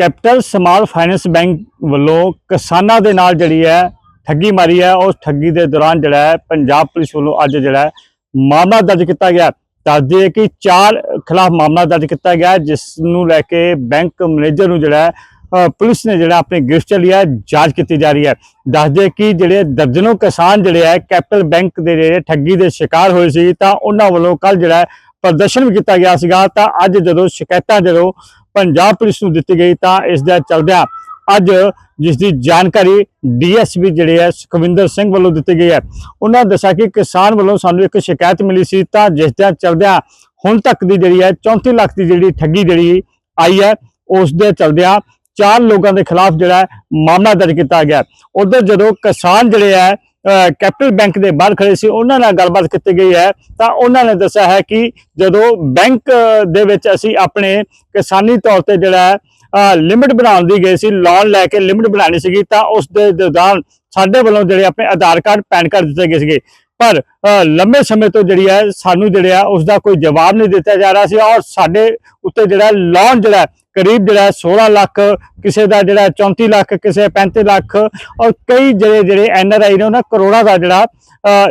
Capital small finance bank ਵੱਲੋਂ ਕਿਸਾਨਾਂ ਦੇ ਨਾਲ ਜਿਹੜੀ ਹੈ ਠੱਗੀ ਮਾਰੀ ਹੈ। ਉਸ ਠੱਗੀ ਦੇ ਦੌਰਾਨ ਜਿਹੜਾ ਹੈ ਪੰਜਾਬ ਪੁਲਿਸ ਵੱਲੋਂ ਅੱਜ ਜਿਹੜਾ ਹੈ ਮਾਮਲਾ ਦਰਜ ਕੀਤਾ ਗਿਆ। ਦੱਸਦੇ ਕਿ ਚਾਰ ਖਿਲਾਫ ਮਾਮਲਾ ਦਰਜ ਕੀਤਾ ਗਿਆ ਜਿਸ ਨੂੰ ਲੈ ਕੇ ਬੈਂਕ ਮੈਨੇਜਰ ਨੂੰ ਜਿਹੜਾ ਪੁਲਿਸ ਨੇ ਜਿਹੜਾ ਆਪਣੀ ਗ੍ਰਿਫਤ ਚ ਲਿਆ ਹੈ, ਜਾਂਚ ਕੀਤੀ ਜਾ ਰਹੀ ਹੈ। ਦੱਸਦੇ ਕਿ ਜਿਹੜੇ ਦਰਜਨੋਂ ਕਿਸਾਨ ਜਿਹੜੇ ਹੈ ਕੈਪੀਟਲ ਬੈਂਕ ਦੇ ਜਿਹੜੇ ਠੱਗੀ ਦੇ ਸ਼ਿਕਾਰ ਹੋਏ ਸੀ ਤਾਂ ਉਹਨਾਂ ਵੱਲੋਂ ਕੱਲ ਜਿਹੜਾ ਪ੍ਰਦਰਸ਼ਨ ਵੀ ਕੀਤਾ ਗਿਆ ਸੀਗਾ। ਤਾਂ ਅੱਜ ਜਦੋਂ ਸ਼ਿਕਾਇਤਾਂ ਜਦੋਂ ਪੰਜਾਬ ਪੁਲਿਸ ਨੂੰ ਦਿੱਤੀ ਗਈ ਤਾਂ ਇਸ ਦੇ ਚੱਲਦਿਆਂ ਅੱਜ ਜਿਸ ਦੀ ਜਾਣਕਾਰੀ ਡੀਐਸਪੀ ਜਿਹੜੇ ਹੈ ਸੁਖਵਿੰਦਰ ਸਿੰਘ ਵੱਲੋਂ ਦਿੱਤੀ ਗਈ ਹੈ, ਉਹਨਾਂ ਦੱਸਿਆ ਕਿ ਕਿਸਾਨ ਵੱਲੋਂ ਸਾਨੂੰ ਇੱਕ ਸ਼ਿਕਾਇਤ ਮਿਲੀ ਸੀ ਤਾਂ ਜਿਸ ਦੇ ਚੱਲਦਿਆਂ ਹੁਣ ਤੱਕ ਦੀ ਜਿਹੜੀ ਹੈ 34 ਲੱਖ ਦੀ ਜਿਹੜੀ ਠੱਗੀ ਜਿਹੜੀ ਆਈ ਹੈ, ਉਸ ਦੇ ਚੱਲਦਿਆਂ ਚਾਰ ਲੋਕਾਂ ਦੇ ਖਿਲਾਫ ਜਿਹੜਾ ਮਾਮਲਾ ਦਰਜ ਕੀਤਾ ਗਿਆ। ਉਧਰ ਜਦੋਂ ਕਿਸਾਨ ਜਿਹੜੇ ਹੈ ਕੈਪੀਟਲ ਬੈਂਕ ਦੇ ਬਾਹਰ ਖੜੇ ਸੀ, ਉਹਨਾਂ ਨਾਲ ਗੱਲਬਾਤ ਕੀਤੀ ਗਈ ਹੈ। ਤਾਂ ਉਹਨਾਂ ਨੇ ਦੱਸਿਆ ਹੈ ਕਿ ਜਦੋਂ ਬੈਂਕ ਦੇ ਵਿੱਚ ਅਸੀਂ ਆਪਣੇ ਕਿਸਾਨੀ ਤੌਰ ਤੇ ਜਿਹੜਾ ਹੈ ਲਿਮਿਟ ਬਣਾਉਣ ਦੀ ਗਏ ਸੀ ਲੋਨ ਲੈ ਕੇ ਲਿਮਿਟ ਬਣਾਉਣੀ ਸੀਗੀ, ਤਾਂ ਉਸ ਦੇ ਦੌਰਾਨ ਸਾਡੇ ਵੱਲੋਂ ਜਿਹੜੇ ਆਪਣੇ ਆਧਾਰ ਕਾਰਡ, ਪੈਨ ਕਾਰਡ ਦਿੱਤੇ ਗਏ ਸੀਗੇ। ਪਰ ਅਹ ਲੰਬੇ ਸਮੇਂ ਤੋਂ ਜਿਹੜੀ ਹੈ, ਸਾਨੂੰ ਜਿਹੜਾ ਹੈ ਉਸ ਦਾ ਕੋਈ ਜਵਾਬ ਨਹੀਂ ਦਿੱਤਾ ਜਾ ਰਿਹਾ ਸੀ ਔਰ ਸਾਡੇ ਉੱਤੇ ਜਿਹੜਾ ਲੋਨ ਜਿਹੜਾ ਕਰੀਬ ਜਿਹੜਾ ਹੈ 16 ਲੱਖ, ਕਿਸੇ ਦਾ ਜਿਹੜਾ 34 ਲੱਖ, ਕਿਸੇ 35 ਲੱਖ ਔਰ ਕਈ ਜਿਹੜੇ ਜਿਹੜੇ ਐੱਨ ਆਰ ਆਈ ਨੇ ਉਹਨਾਂ ਕਰੋੜਾਂ ਦਾ ਜਿਹੜਾ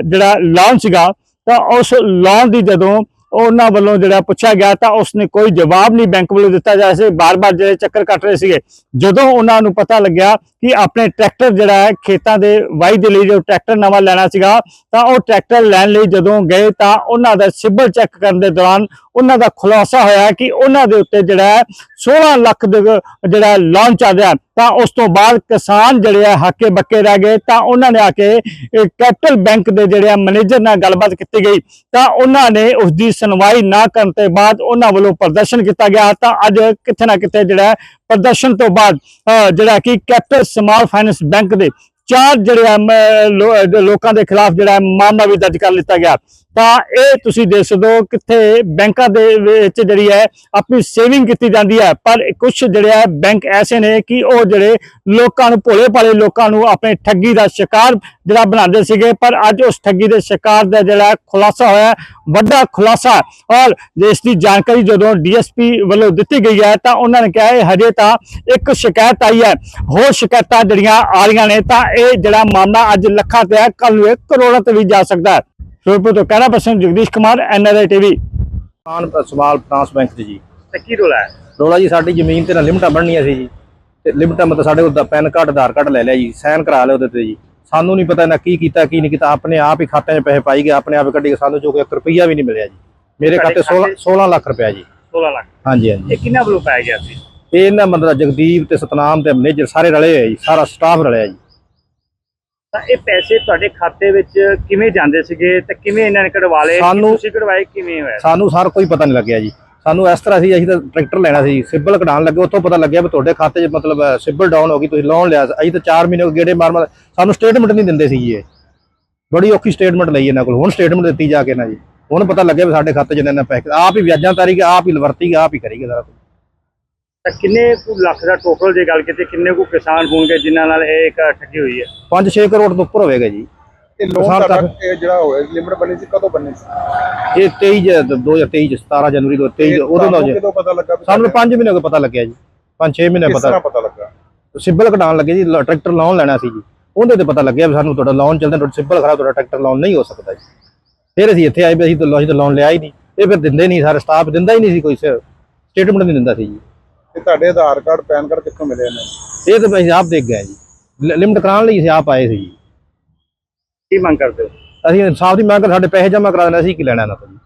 ਜਿਹੜਾ ਲੋਨ ਸੀਗਾ ਤਾਂ ਉਸ ਲੋਨ ਦੀ ਜਦੋਂ ਉਹਨਾਂ ਵੱਲੋਂ ਜਿਹੜਾ ਪੁੱਛਿਆ ਗਿਆ ਤਾਂ ਉਸਨੇ ਕੋਈ ਜਵਾਬ ਨਹੀਂ ਬੈਂਕ ਵੱਲੋਂ ਦਿੱਤਾ ਜਾ ਰਿਹਾ ਸੀ। ਬਾਰ-ਬਾਰ ਜਿਹੜੇ ਚੱਕਰ ਕੱਟ ਰਹੇ ਸੀਗੇ। ਜਦੋਂ ਉਹਨਾਂ ਨੂੰ ਪਤਾ ਲੱਗਿਆ ਕਿ ਆਪਣੇ ਟਰੈਕਟਰ ਜਿਹੜਾ ਹੈ, ਖੇਤਾਂ ਦੇ ਵਾਈ ਦੇ ਲਈ ਜੋ ਟਰੈਕਟਰ ਨਵਾਂ ਲੈਣਾ ਸੀਗਾ, ਤਾਂ ਉਹ ਟਰੈਕਟਰ ਲੈਣ ਲਈ ਜਦੋਂ ਗਏ ਤਾਂ ਉਹਨਾਂ ਦਾ ਸਿਬਲ ਚੈੱਕ ਕਰਨ ਦੇ ਦੌਰਾਨ ਉਹਨਾਂ ਦਾ ਖੁਲਾਸਾ ਹੋਇਆ ਕਿ ਉਹਨਾਂ ਦੇ ਉੱਤੇ ਜਿਹੜਾ ਹੈ 16 ਲੱਖ ਦੇ ਜਿਹੜਾ ਲੋਨ ਚੱਲ ਰਿਹਾ। ਤਾਂ ਉਸ ਤੋਂ ਬਾਅਦ ਕਿਸਾਨ ਜਿਹੜੇ ਆ ਹੱਕੇ ਬੱਕੇ ਰਹਿ ਗਏ। ਤਾਂ ਉਹਨਾਂ ਨੇ ਆ ਕੇ ਕੈਪੀਟਲ ਬੈਂਕ ਦੇ ਜਿਹੜੇ ਆ ਮੈਨੇਜਰ ਨਾਲ ਗੱਲਬਾਤ ਕੀਤੀ ਗਈ। ਤਾਂ ਉਹਨਾਂ ਨੇ ਉਸ ਦੀ ਸੁਣਵਾਈ ਨਾ ਕਰਨ ਤੋਂ ਬਾਅਦ ਉਹਨਾਂ ਵੱਲੋਂ ਪ੍ਰਦਰਸ਼ਨ ਕੀਤਾ ਗਿਆ। ਤਾਂ ਅੱਜ ਕਿਤੇ ਨਾ ਕਿਤੇ ਜਿਹੜਾ ਪ੍ਰਦਰਸ਼ਨ ਤੋਂ ਬਾਅਦ, ਅਹ ਜਿਹੜਾ ਕਿ ਕੈਪੀਟਲ ਸਮਾਲ ਫਾਈਨੈਂਸ ਬੈਂਕ ਦੇ ਚਾਰ ਜਿਹੜੇ ਆ, ਮ, ਲੋ- ਲੋਕਾਂ ਦੇ ਖਿਲਾਫ ਜਿਹੜਾ ਮਾਮਲਾ ਵੀ ਦਰਜ ਕਰ ਲਿੱਤਾ ਗਿਆ। ਤਾਂ ਇਹ ਤੁਸੀਂ ਦੇਖ ਸਕਦੇ ਹੋ ਕਿੱਥੇ ਬੈਂਕਾਂ ਦੇ ਵਿੱਚ ਜਿਹੜੀ ਹੈ ਆਪਣੀ ਸੇਵਿੰਗ ਕੀਤੀ ਜਾਂਦੀ ਹੈ। ਪਰ ਕੁਝ ਜਿਹੜੇ ਹੈ ਬੈਂਕ ਐਸੇ ਨੇ ਕਿ ਉਹ ਜਿਹੜੇ ਲੋਕਾਂ ਨੂੰ ਭੋਲੇ ਭਾਲੇ ਲੋਕਾਂ ਨੂੰ ਆਪਣੇ ਠੱਗੀ ਦਾ ਸ਼ਿਕਾਰ ਜਿਹੜਾ ਬਣਾਉਂਦੇ ਸੀਗੇ। ਪਰ ਅੱਜ ਉਸ ਠੱਗੀ ਦੇ ਸ਼ਿਕਾਰ ਦਾ ਜਿਹੜਾ ਖੁਲਾਸਾ ਹੋਇਆ ਵੱਡਾ ਖੁਲਾਸਾ ਔਰ ਇਸ ਦੀ ਜਾਣਕਾਰੀ ਜਦੋਂ ਡੀਐਸਪੀ ਵੱਲੋਂ ਦਿੱਤੀ ਗਈ ਹੈ ਤਾਂ ਉਹਨਾਂ ਨੇ ਕਿਹਾ ਇਹ ਹਜੇ ਤਾਂ ਇੱਕ ਸ਼ਿਕਾਇਤ ਆਈ ਹੈ। ਹੋਰ ਸ਼ਿਕਾਇਤਾਂ ਜਿਹੜੀਆਂ ਆ ਰਹੀਆਂ ਨੇ ਤਾਂ ਇਹ ਜਿਹੜਾ ਮਾਮਲਾ ਅੱਜ ਲੱਖਾਂ ਤੇ ਹੈ ਕੱਲ ਨੂੰ ਇਹ ਕਰੋੜਾਂ ਤੇ ਵੀ ਜਾ ਸਕਦਾ ਹੈ। ਫਿਰੋਜ਼ਪੁਰ ਤੋਂ ਕਹਿਣਾ ਪਸੰਦ Jagdish Kumar NRI TV on ਸਵਾਲ ਫਰਾਂਸ ਬੈਂਕ 'ਚ ਜੀ। ਤੇ ਕੀ ਰੋਲਾ ਹੈ? ਰੋਲਾ ਜੀ ਸਾਡੀ ਜ਼ਮੀਨ ਤੇ ਨਾ ਲਿਮਟਾਂ ਬਣਨੀਆਂ ਸੀ ਜੀ। ਤੇ ਲਿਮਟਾਂ ਮਤਲਬ ਸਾਡੇ ਕੋਲ ਪੈਨ ਕਾਰਡ ਆਧਾਰ ਕਾਰਡ ਲੈ ਲਿਆ ਜੀ ਸਾਈਨ ਕਰਾ ਲਿਆ ਉਹਦੇ ਤੇ ਜੀ। ਸਾਨੂੰ ਨਹੀਂ ਪਤਾ ਨਾ ਕੀ ਕੀਤਾ ਕੀ ਨਹੀਂ ਕੀਤਾ ਆਪਣੇ ਆਪ ਹੀ ਖਾਤਿਆਂ 'ਚ ਪੈਸੇ ਪਾਈ ਗਏ ਆਪਣੇ ਆਪ ਹੀ ਕੱਢੀ ਗਏ ਸਾਨੂੰ ਜੋ ਕਿ 1 ਰੁਪਈਆ ਵੀ ਨਹੀਂ ਮਿਲਿਆ ਜੀ। ਮੇਰੇ ਖਾਤੇ 16 16 ਲੱਖ ਰੁਪਇਆ ਜੀ। 16 ਲੱਖ। ਹਾਂਜੀ ਹਾਂਜੀ। ਇਹ ਕਿੰਨਾ ਵੱਲੋਂ ਪਾਇਆ ਗਿਆ ਸੀ? ਇਹ ਇਹਨਾਂ ਮਤਲਬ ਜਗਦੀਪ ਤੇ ਸਤਨਾਮ ਤੇ ਮੈਨੇਜਰ ਸਾਰੇ ਰਲੇ ਹੋਏ ਜੀ ਸਾਰਾ ਸਟਾਫ ਰਲਿਆ ਜੀ। ਤਾਂ ਇਹ ਪੈਸੇ ਤੁਹਾਡੇ ਖਾਤੇ ਵਿੱਚ ਕਿਵੇਂ ਜਾਂਦੇ ਸੀਗੇ ਤੇ ਕਿਵੇਂ ਇਹਨਾਂ ਨੇ ਕਢਵਾ ਲਏ? ਸਾਨੂੰ- ਤੁਸੀਂ ਕਢਵਾਏ ਕਿਵੇਂ ਹੋਇਆ? ਸਾਨੂੰ ਸਾਰ ਕੋਈ ਪਤਾ ਨਹੀਂ ਲੱਗਿਆ ਜੀ। ਸਾਨੂੰ ਇਸ ਤਰ੍ਹਾਂ ਸੀ ਅਸੀਂ ਤਾਂ ਟਰੈਕਟਰ ਲੈਣਾ ਸੀ ਸਿਬਲ ਕਢਾਉਣ ਲੱਗੇ ਉੱਥੋਂ ਪਤਾ ਲੱਗਿਆ ਵੀ ਤੁਹਾਡੇ ਖਾਤੇ 'ਚ ਮਤਲਬ ਸਿਬਲ ਡਾਊਨ ਹੋ ਗਈ ਤੁਸੀਂ ਲੋਨ ਲਿਆ। ਅਸੀਂ ਤਾਂ 4 ਮਹੀਨੇ ਹੋ ਗਏ ਗੇੜੇ ਮਾਰ ਮਾਰ ਸਾਨੂੰ ਸਟੇਟਮੈਂਟ ਨਹੀਂ ਦਿੰਦੇ ਸੀ ਜੀ ਇਹ। ਬੜੀ ਔਖੀ ਸਟੇਟਮੈਂਟ ਲਈ ਇਹਨਾਂ ਕੋਲ। ਹੁਣ ਸਟੇਟਮੈਂਟ ਦਿੱਤੀ ਜਾ ਕੇ ਨਾ ਜੀ। ਹੁਣ ਪਤਾ ਲੱਗਿਆ ਵੀ ਸਾਡੇ ਖਾਤੇ 'ਚ ਇੰਨੇ ਪੈਸੇ ਆਪ ਹੀ ਵਿਆਜਾਂ ਤਾਰੀਖ ਆਪ ਹੀ ਵਰਤੀ ਆਪ ਹੀ ਕਰੀਗੇ ਸਾਰਾ ਕੁਛ। ਤਾਂ ਕਿੰਨੇ ਕੁ ਲੱਖ ਦਾ ਟੋਟਲ ਜੇ ਗੱਲ ਕੀਤੀ ਕਿੰਨੇ ਕੁ ਕਿਸਾਨ ਹੋਣਗੇ ਜਿਨ੍ਹਾਂ ਨਾਲ ਇਹ ਇੱਕ ਠੱਗੀ ਹੋਈ ਹੈ? 5-6 ਕਰੋੜ ਤੋਂ ਉੱਪਰ ਹੋਵੇਗਾ ਜੀ। ਇਹ ਲੋਨ ਕਿਸਾਨ ਇਹ ਜਿਹੜਾ ਹੋਇਆ ਲਿਮਟ ਬਣੀ ਸੀ ਕਦੋਂ ਬਣੀ ਸੀ? ਇਹ 23 ਜ- 2023 ਚ 17 ਜਨਵਰੀ ਤੋਂ 23 ਇਹ ਉਦੋਂ ਦਾ ਤੁਹਾਨੂੰ ਜੀ ਕਦੋਂ ਪਤਾ ਲੱਗਾ ਵੀ ਸਾਨੂੰ ਤੁਹਾਡੇ- 5 ਮਹੀਨੇ ਹੋ ਗਏ ਪਤਾ ਲੱਗਿਆ ਜੀ। 5-6 ਮਹੀਨੇ ਕਿਸ ਪਤਾ ਤਰ੍ਹਾਂ ਪਤਾ ਲੱਗਾ? ਸਿਬਲ ਕਢਾਉਣ ਲੱਗੇ ਜੀ ਲ- ਟਰੈਕਟਰ ਲੋਨ ਲੈਣਾ ਸੀ ਜੀ। ਉਹਦੇ ਤੇ ਪਤਾ ਲੱਗਿਆ ਵੀ ਸਾਨੂੰ ਤੁਹਾਡਾ ਲੋਨ ਚੱਲਦਾ ਤੁਹਾਡਾ ਸਿਬਲ ਖਰਾਬ ਤੁਹਾਡਾ ਟਰੈਕਟਰ ਲੋਨ ਨਹੀਂ ਹੋ ਸਕਦਾ ਜੀ। ਫਿਰ ਅਸੀਂ ਇੱਥੇ ਆਏ ਵੀ ਅਸੀਂ ਤਾਂ ਅਸੀਂ ਤਾਂ ਲੋਨ ਲਿਆ ਹੀ ਨਹੀਂ। ਇਹ ਫਿਰ ਦਿੰਦੇ ਨਹੀਂ ਸਾਰੇ ਸਟਾਫ ਦਿੰਦਾ ਹੀ ਨਹੀਂ ਸੀ ਕੋਈ ਸਟੇਟਮੈਂਟ ਨਹੀਂ ਦਿੰਦਾ ਸੀ ਜੀ। ਤੇ ਤੁਹਾਡੇ ਆਧਾਰ ਕਾਰਡ ਪੈਨ ਕਾਰਡ ਕਿੱਥੋਂ ਮਿਲੇ ਨੇ? ਇਹ ਤਾਂ ਅਸੀਂ ਆਪ ਦੇਖ ਗਏ ਜੀ। ਲਿਮਟ ਕਰਾਉਣ ਲਈ ਅਸੀਂ ਆਪ ਆਏ ਸੀ ਜੀ। ਕੀ ਮੰਗ ਕਰਦੇ ਹੋ? ਅਸੀਂ ਇਨਸਾਫ ਦੀ ਮੰਗ ਕਰ ਸਾਡੇ ਪੈਸੇ ਜਮ੍ਹਾਂ ਕਰਾ ਦੇਣਾ ਅਸੀਂ ਕੀ ਲੈਣਾ ਇਹਨਾਂ ਤੋਂ